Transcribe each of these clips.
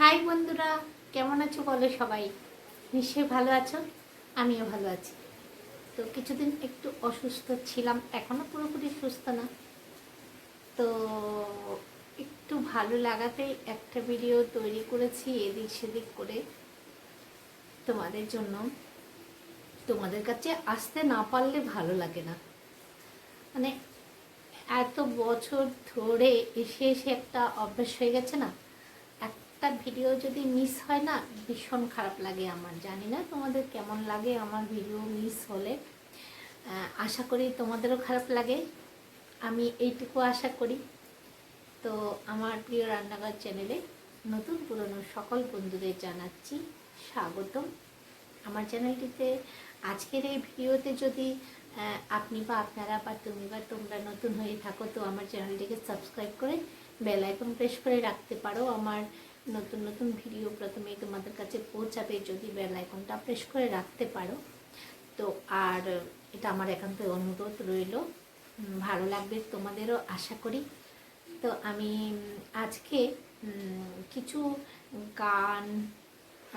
High বন্ধুরা, কেমন আছো বলো সবাই? নিশ্চয়ই ভালো আছো? আমিও ভালো আছি। তো কিছুদিন একটু অসুস্থ ছিলাম এখনও পুরোপুরি সুস্থ না। তো একটু ভালো লাগাতেই একটা ভিডিও তৈরি করেছি, এদিক সেদিক করে তোমাদের জন্য। তোমাদের কাছে আসতে না পারলে ভালো লাগে না। মানে এত বছর ধরে এসে এসে একটা অভ্যাস হয়ে গেছে না? একটা ভিডিও যদি মিস হয় না, ভীষণ খারাপ লাগে আমার, জানি না তোমাদের কেমন লাগে আমার ভিডিও মিস হলে। আশা করি তোমাদেরও খারাপ লাগে। আমি এইটুকু আশা করি। তো আমার প্রিয় রান্নাঘর চ্যানেলে নতুন পুরনো সকল বন্ধুদের জানাচ্ছি স্বাগতম। আমার চ্যানেলটিতে আজকের এই ভিডিওতে যদি আপনি বা আপনারা বা তুমি বা তোমরা নতুন হয়ে থাকো, তো আমার চ্যানেলটিকে সাবস্ক্রাইব করে বেল আইকন প্রেস করে রাখতে পারো। আমার নতুন নতুন ভিডিও প্রথমেই তোমাদের কাছে পৌঁছাবে যদি বেল আইকনটা প্রেস করে রাখতে পারো। তো আর এটা আমার একান্ত অনুরোধ রইল। ভালো লাগবে তোমাদেরও আশা করি। তো আমি আজকে কিছু গান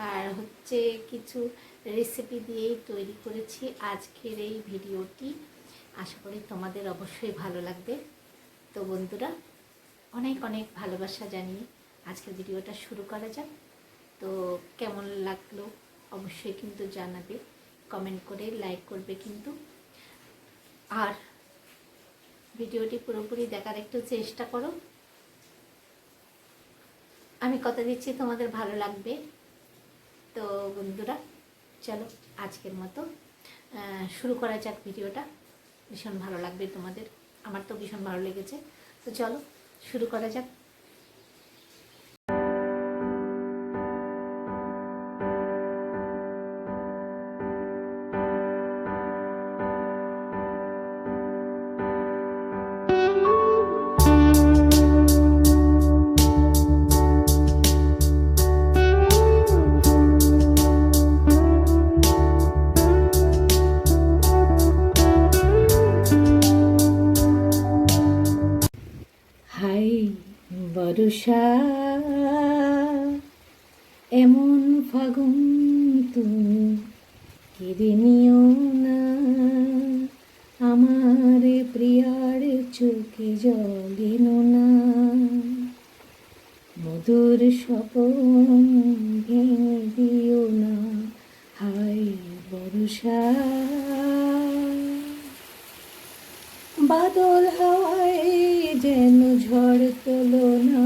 আর হচ্ছে কিছু রেসিপি দিয়েই তৈরি করেছি আজকের এই ভিডিওটি। আশা করি তোমাদের অবশ্যই ভালো লাগবে। তো বন্ধুরা, অনেক অনেক ভালোবাসা জানিয়ে আজকের ভিডিওটা শুরু করা যাক। তো কেমন লাগল অবশ্যই কিন্তু জানাবে। কমেন্ট করে লাইক করবে কিন্তু। আর ভিডিওটি পুরোপুরি দেখার একটু চেষ্টা করো। আমি কথা দিচ্ছি, তোমাদের ভালো লাগবে। তো বন্ধুরা, চলো আজকের মতো শুরু করা যাক ভিডিওটা। ভীষণ ভালো লাগবে তোমাদের। আমার তো ভীষণ ভালো লেগেছে। তো চলো, শুরু করা যাক। বরষা এমন ফাগুন তুমি কেড়ে নিও না। আমার প্রিয়ার চোখে জলিন না। মধুর স্বপন তোলো না।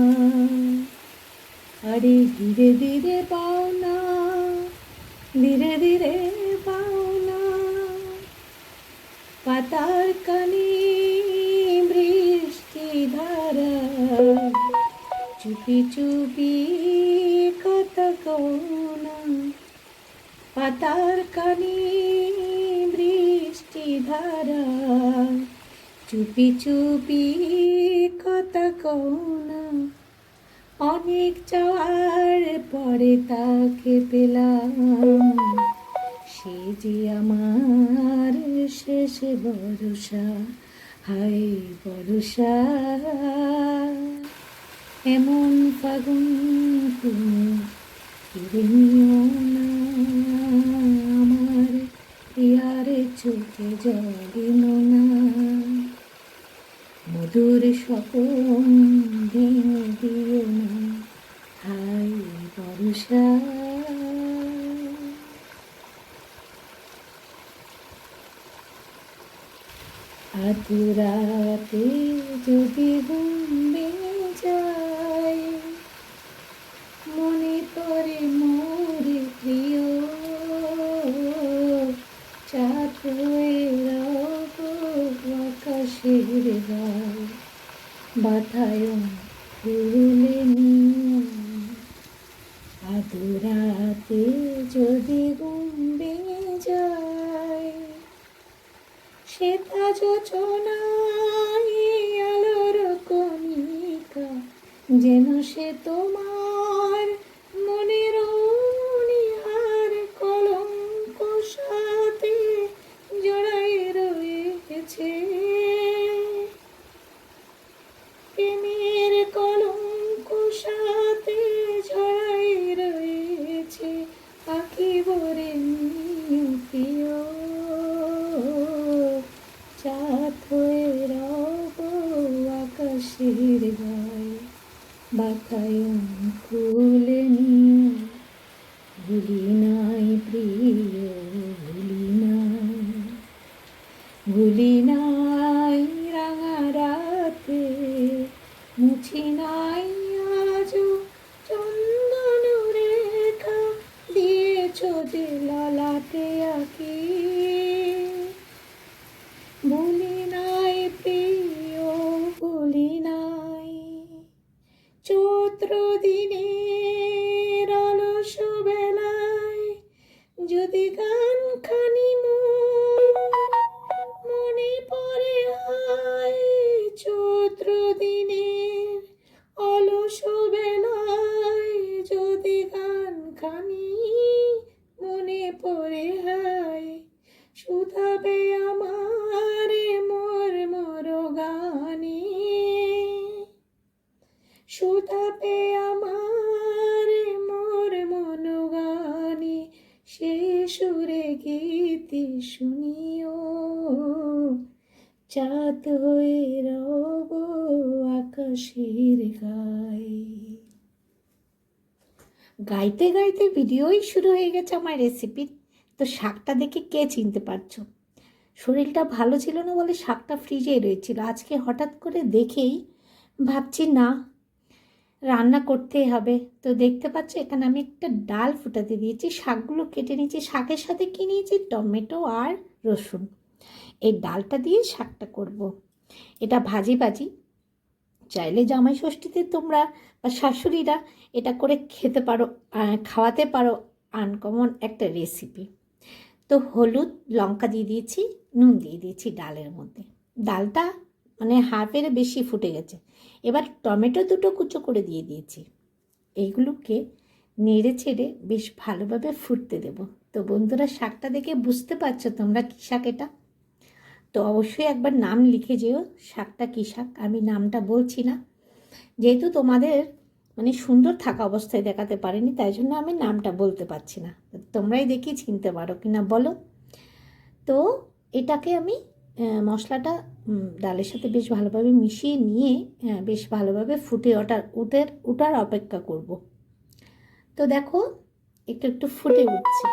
আরে ধীরে ধীরে পাও না, ধীরে ধীরে পাও না। পাতার কানি বৃষ্টি ধারা, চুপি চুপি কথা না। পাতার কানি বৃষ্টি ধারা চুপি চুপি কথা না। অনেক চাওয়ার পরে তাকে পেলাম। সে যে আমার শেষ ভরসা হাই ভরসা। এমন ফাগুন তুমি ফিরে নিও না। আমার প্রিয়ারে চোখে জলিন না মধুর স্বপন ভেঙে দিও না। হাই বর্ষা। আতুরাতে যদি ভেঙে যায় বাতায়ন ফুলে নিয়ে আদুরাতে যদি যায় সেতা যোচনায় আলোর কণিকা যেন সে তোমার give me চাঁদ হয়ে রব আকাশের গায়ে। গাইতে গাইতে ভিডিওই শুরু হয়ে গেছে আমার রেসিপির তো শাকটা দেখে কে চিনতে পারছ? শরীরটা ভালো ছিল না বলে শাকটা ফ্রিজেই রয়েছিল। আজকে হঠাৎ করে দেখেই ভাবছি, না, রান্না করতেই হবে। তো দেখতে পাচ্ছ, এখানে আমি একটা ডাল ফুটাতে দিয়েছি। শাকগুলো কেটে নিয়েছি। শাকের সাথে কি নিয়েছি? টমেটো আর রসুন। এই ডালটা দিয়ে শাকটা করব। এটা ভাজি ভাজি। চাইলে জামাই ষষ্ঠীতে তোমরা বা শাশুড়িরা এটা করে খেতে পারো খাওয়াতে পারো। আনকমন একটা রেসিপি তো হলুদ, লঙ্কা দিয়ে দিয়েছি, নুন দিয়ে দিয়েছি ডালের মধ্যে। ডালটা মানে হাফের বেশি ফুটে গেছে। এবার টমেটো দুটো কুচো করে দিয়ে দিয়েছি। এইগুলোকে নেড়ে ছেড়ে বেশ ভালোভাবে ফুটতে দেব। তো বন্ধুরা, শাকটা দেখে বুঝতে পারছ তোমরা কী শাক এটা? তো অবশ্যই একবার নাম লিখে যেও, শাকটা কী শাক? আমি নামটা বলছি না। যেহেতু তোমাদের মানে সুন্দর থাকা অবস্থায় দেখাতে পারিনি, তাই জন্য আমি নামটা বলতে পারছি না। তোমরাই দেখি চিনতে পারো কি না বলো। তো এটাকে আমি মশলাটা ডালের সাথে বেশ ভালোভাবে মিশিয়ে নিয়ে বেশ ভালোভাবে ফুটে ওঠার উঠের উঠার অপেক্ষা করব। তো দেখো, একটু একটু ফুটে উঠছে।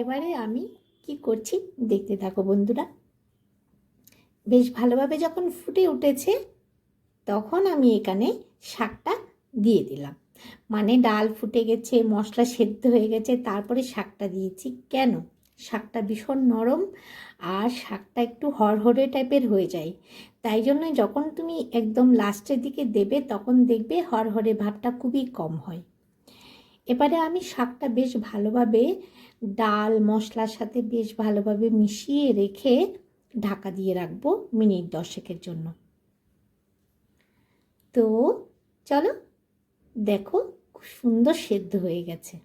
এবারে আমি কি করছি দেখতে থাকো বন্ধুরা। বেশ ভালোভাবে যখন ফুটে উঠেছে, তখন আমি এখানে শাকটা দিয়ে দিলাম। মানে ডাল ফুটে গেছে, মশলা সেদ্ধ হয়ে গেছে, তারপরে শাকটা দিয়েছি। কেন? শাকটা ভীষণ নরম আর শাকটা একটু হরহরে টাইপের হয়ে যায়। তাই জন্য যখন তুমি একদম লাস্টের দিকে দেবে, তখন দেখবে হরহরে ভাবটা খুবই কম হয়। এবারে আমি শাকটা বেশ ভালোভাবে ডাল, মশলার সাথে বেশ ভালোভাবে মিশিয়ে রেখে ঢাকা দিয়ে রাখব মিনিট দশেকের জন্য। তো চলো, দেখো খুব সুন্দর সেদ্ধ হয়ে গেছে।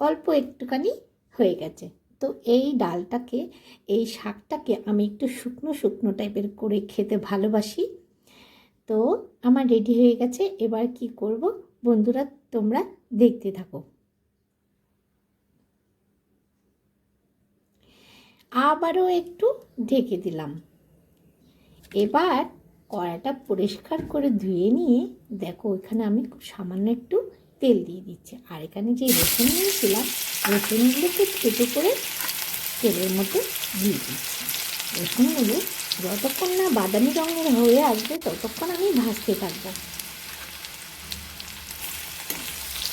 অল্প একটুখানি হয়ে গেছে। তো এই ডালটাকে, এই শাকটাকে আমি একটু শুকনো শুকনো টাইপের করে খেতে ভালোবাসি। তো আমার রেডি হয়ে গেছে। এবার কি করব? বন্ধুরা, তোমরা দেখতে থাকো। আবারও একটু ঢেকে দিলাম। এবার কড়াটা পরিষ্কার করে ধুয়ে নিয়ে, দেখো ওইখানে আমি খুব সামান্য একটু তেল দিয়ে দিচ্ছি। আর এখানে যে রসুন নিয়েছিলাম রসুনগুলোকে ছোটো করে তেলের মধ্যে দিয়ে দিচ্ছি। রসুনগুলো যতক্ষণ না বাদামি রঙের হয়ে আসবে, ততক্ষণ আমি ভাজতে থাকব।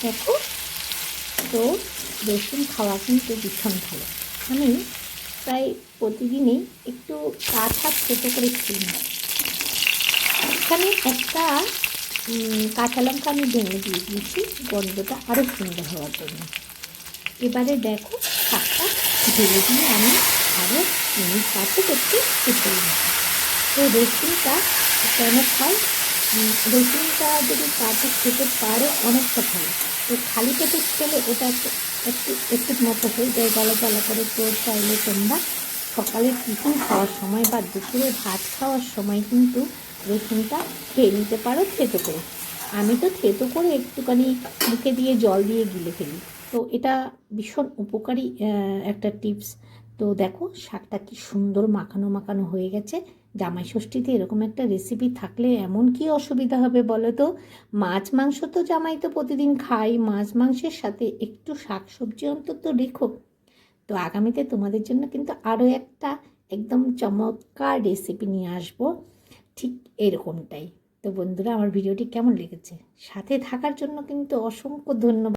দেখো, তো রসুন খাওয়া কিন্তু ভীষণ ভালো। আমি প্রায় প্রতিদিনই একটু কাঠ হাত ছোটো করে খেয়ে নিই। এখানে একটা কাঁচা লঙ্কা আমি ভেঙে দিয়ে দিয়েছি, গন্ধটা আরও সুন্দর হওয়ার জন্য। এবারে দেখো, শাকটা ঢেলে দিয়ে আমি আরও মিনিট পাঁচে একটু ফুটে নিই তো রসুনটা কেন খাই? রসুনটা যদি কাঁচা খেতে পারে অনেকটা ভালো। তো খালি পেটে খেলে ওটা একটু একটু মতো হয়ে যায় গলা গলা করে তো চাইলে তোমরা সকালে টিফিন খাওয়ার সময় বা দুপুরে ভাত খাওয়ার সময় কিন্তু রসুনটা খেয়ে নিতে পারো থেতো করে। আমি তো থেতো করে একটুখানি মুখে দিয়ে জল দিয়ে গিলে ফেলি। তো এটা ভীষণ উপকারী একটা টিপস। তো দেখো, শাকটা কি সুন্দর মাখানো মাখানো হয়ে গেছে। জামাই ষষ্ঠীতে এরকম একটা রেসিপি থাকলে এমন কি অসুবিধা হবে বলো তো? মাছ, মাংস তো জামাই তো প্রতিদিন খাই মাছ, মাংসের সাথে একটু শাক সবজি অন্তত রেখো। তো আগামীতে তোমাদের জন্য কিন্তু আরও একটা একদম চমৎকার রেসিপি নিয়ে আসব। ঠিক এরকমটাই। তো বন্ধুরা, আমার ভিডিওটি কেমন লেগেছে? সাথে থাকার জন্য কিন্তু অসংখ্য ধন্যবাদ।